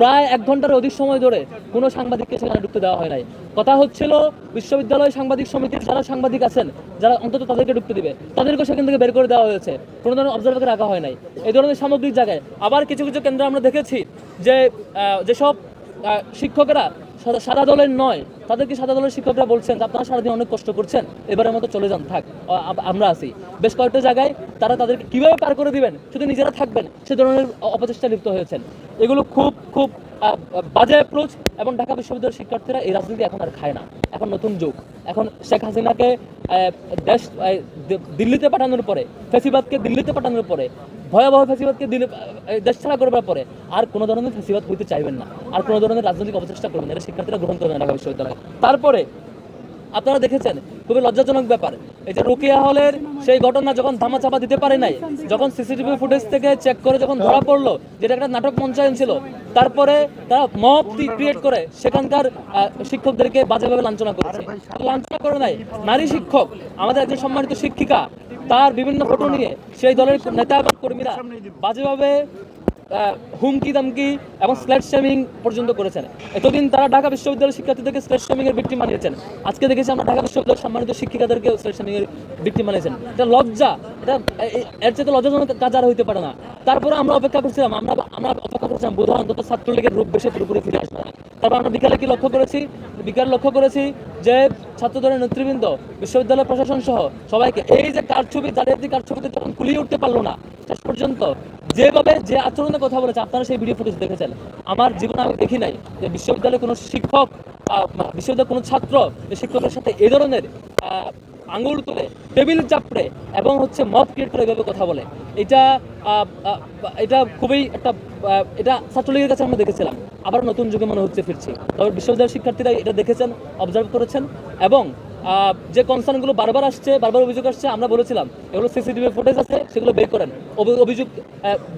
প্রায় এক ঘণ্টার অধিক সময় ধরে কোনো সাংবাদিককে সেখানে ঢুকতে দেওয়া হয় নাই। কথা হচ্ছিল, বিশ্ববিদ্যালয় সাংবাদিক সমিতির যারা সাংবাদিক আছেন, যারা অন্তত তাদেরকে ঢুকতে দিবে, তাদেরকেও সেখান থেকে বের করে দেওয়া হয়েছে। কোনো ধরনের অবজারভারকে রাখা হয় নাই। এই ধরনের সামগ্রিক জায়গায় আবার কিছু কিছু কেন্দ্রে আমরা দেখেছি যে যেসব শিক্ষকেরা সাদা- দলের নয়, তাদেরকে সাদা দলের শিক্ষকরা বলছেন আপনারা সারাদিন অনেক কষ্ট করছেন, এবারের মতো চলে যান, থাক আমরা আছি। বেশ কয়েকটা জায়গায় তারা তাদেরকে কীভাবে পার করে দিবেন? শুধু নিজেরা থাকবেন, সে ধরনের অপচেষ্টা লিপ্ত হয়েছেন। এগুলো খুব খুব বাজে অ্যাপ্রোচ এবং ঢাকা বিশ্ববিদ্যালয়ের শিক্ষার্থীরা এই রাজনীতি এখন আর খায় না। এখন নতুন যুগ। এখন শেখ হাসিনাকে দেশ দিল্লিতে পাঠানোর পরে, ফেসিবাদকে দিল্লিতে পাঠানোর পরে ভয়াবহ ফেসিবাদকে দিলে দেশ ছাড়া করবার পরে আর কোনো ধরনের ফেসিবাদ হইতে চাইবেন না। আর কোনো ধরনের রাজনৈতিক অপচেষ্টা করবেন না। এটা শিক্ষার্থীরা গ্রহণ করবেন ঢাকা বিশ্ববিদ্যালয়ে। তারপরে আপনারা দেখেছেন খুবই লজ্জাজনক ব্যাপার। এই যে রোকেয়া হলের সেই ঘটনা যখন ধামাচাপা দিতে পারে নাই, যখন সিসিটিভি ফুটেজ থেকে চেক করে যখন ধরা পড়ল যেটা একটা নাটক মঞ্চায়ন ছিল, তারপরে তারা মব ক্রিয়েট করে সেখানকার শিক্ষকদেরকে বাজেভাবে লাঞ্ছনা করেছে। লাঞ্ছনা করে নাই। নারী শিক্ষক, আমাদের একজন সম্মানিত শিক্ষিকা, তার বিভিন্ন ফটো নিয়ে সেই দলের নেতা এবং কর্মীরা বাজেভাবে হুমকি দামকি এবং স্লেট শেমিং পর্যন্ত করেছেন। এতদিন তারা ঢাকা বিশ্ববিদ্যালয়ের শিক্ষার্থীদেরকে স্লেট শেমিং এর ভিক্টিম বানিয়েছেন। আজকে দেখেছি আমরা ঢাকা বিশ্ববিদ্যালয়ের সম্মানিত শিক্ষিকাদেরকে স্লেট শেমিং এর ভিক্টিম বানিয়েছেন। এটা লজ্জা, এটা এর চেয়ে লজ্জাজনক কাজ আর হইতে পারে না। তারপরে আমরা অপেক্ষা করছিলাম, আমরা আমরা অপেক্ষা করছিলাম বোধহয় অন্তত ছাত্রলীগের রূপ বেশি পুরোপুরি ফিরে আসবে তারপর আমরা বিকালে কি লক্ষ্য করেছি? বিকালে লক্ষ্য করেছি যে ছাত্রদলের নেতৃবৃন্দ, বিশ্ববিদ্যালয় প্রশাসন সহ সবাইকে এই যে কারছবি জালিয়াতি কারছবিতে যখন কুলিয়ে উঠতে পারল না, শেষ পর্যন্ত যেভাবে যে আচরণের কথা বলেছে, আপনারা সেই ভিডিও ফুটেজ দেখেছেন। আমার জীবনে আমি দেখি নাই যে বিশ্ববিদ্যালয়ে কোনো শিক্ষক বিশ্ববিদ্যালয়ের কোনো ছাত্র শিক্ষকের সাথে এই ধরনের আঙুল তুলে, টেবিল চাপড়ে এবং হচ্ছে মত ক্রিয়েট করে এভাবে কথা বলে। এটা এটা খুবই একটা এটা ছাত্রলীগের কাছে আমরা দেখেছিলাম। আবার নতুন যুগে মনে হচ্ছে ফিরছি। তবে বিশ্ববিদ্যালয়ের শিক্ষার্থীরা এটা দেখেছেন অবজার্ভ করেছেন এবং যে কনসার্নগুলো বারবার আসছে, বারবার অভিযোগ আসছে, আমরা বলেছিলাম, এগুলো সিসিটিভি ফুটেজ আছে, সেগুলো বের করেন। অভিযোগ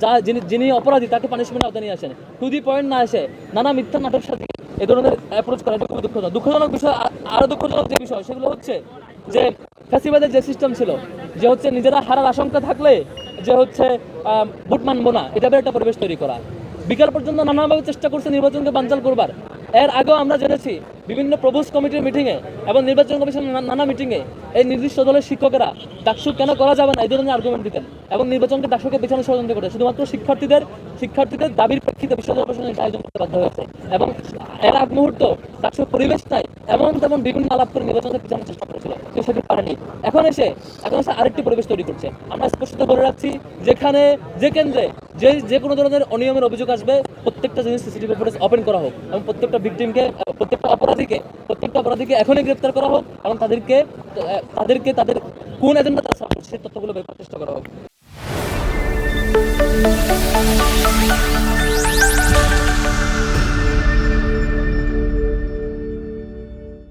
যা যিনি যিনি অপরাধী, তাকে পানিশমেন্ট আওতায় নিয়ে আসেন। টু দি পয়েন্ট না এসে নানা মিথ্যা নাটক সাথে এ ধরনের অ্যাপ্রোচ করা এটা খুবই দুঃখজনক। দুঃখজনক বিষয় আর- আরও দুঃখজনক যে বিষয়, সেগুলো হচ্ছে যে ফ্যাসিবাদের যে সিস্টেম ছিল, যে হচ্ছে নিজেরা হারার আশঙ্কা থাকলে যে হচ্ছে ভোট মানবো না, এটা একটা পরিবেশ তৈরি করা। বিকাল পর্যন্ত নানাভাবে চেষ্টা করছে নির্বাচনকে বানচাল করবার। এর আগেও আমরা জেনেছি বিভিন্ন প্রবোস কমিটির মিটিংয়ে এবং নির্বাচন কমিশনের নানা মিটিংয়ে এই নির্দিষ্ট দলের শিক্ষকেরা ডাকসু কেন করা যাবে না? এই ধরনের আর্গুমেন্ট দিতেন। এবং নির্বাচনকে ডাকসুকে পেছনে ষড়যন্ত্র করে শুধুমাত্র শিক্ষার্থীদের শিক্ষার্থীদের দাবির প্রেক্ষিতে বিশ্ববিদ্যালয় আয়োজন করতে বাধ্য হয়েছে। এবং এর আগ মুহূর্ত ডাকসুর পরিবেশ নাই এমন তেমন বিভিন্ন আলাপ করে নির্বাচনকে পেছানোর চেষ্টা কিন্তু সেটি পারেনি। এখন এসে এখন এসে আরেকটি পরিবেশ তৈরি করছে। আমরা স্পষ্ট বলে রাখছি, যেখানে, যে কেন্দ্রে, যে যে কোনো ধরনের অনিয়মের অভিযোগ আসবে, প্রত্যেকটা জিনিস সিসিটিভি ফুটেজ ওপেন করা হোক এবং প্রত্যেকটা ভিকটিমকে প্রত্যেকটা অপরাধীকে প্রত্যেকটা অপরাধীকে এখনই গ্রেপ্তার করা হোক এবং তাদেরকে তাদেরকে তাদের কোন এজেন্ডা তারা সেই তথ্যগুলো বের করার চেষ্টা করা হোক।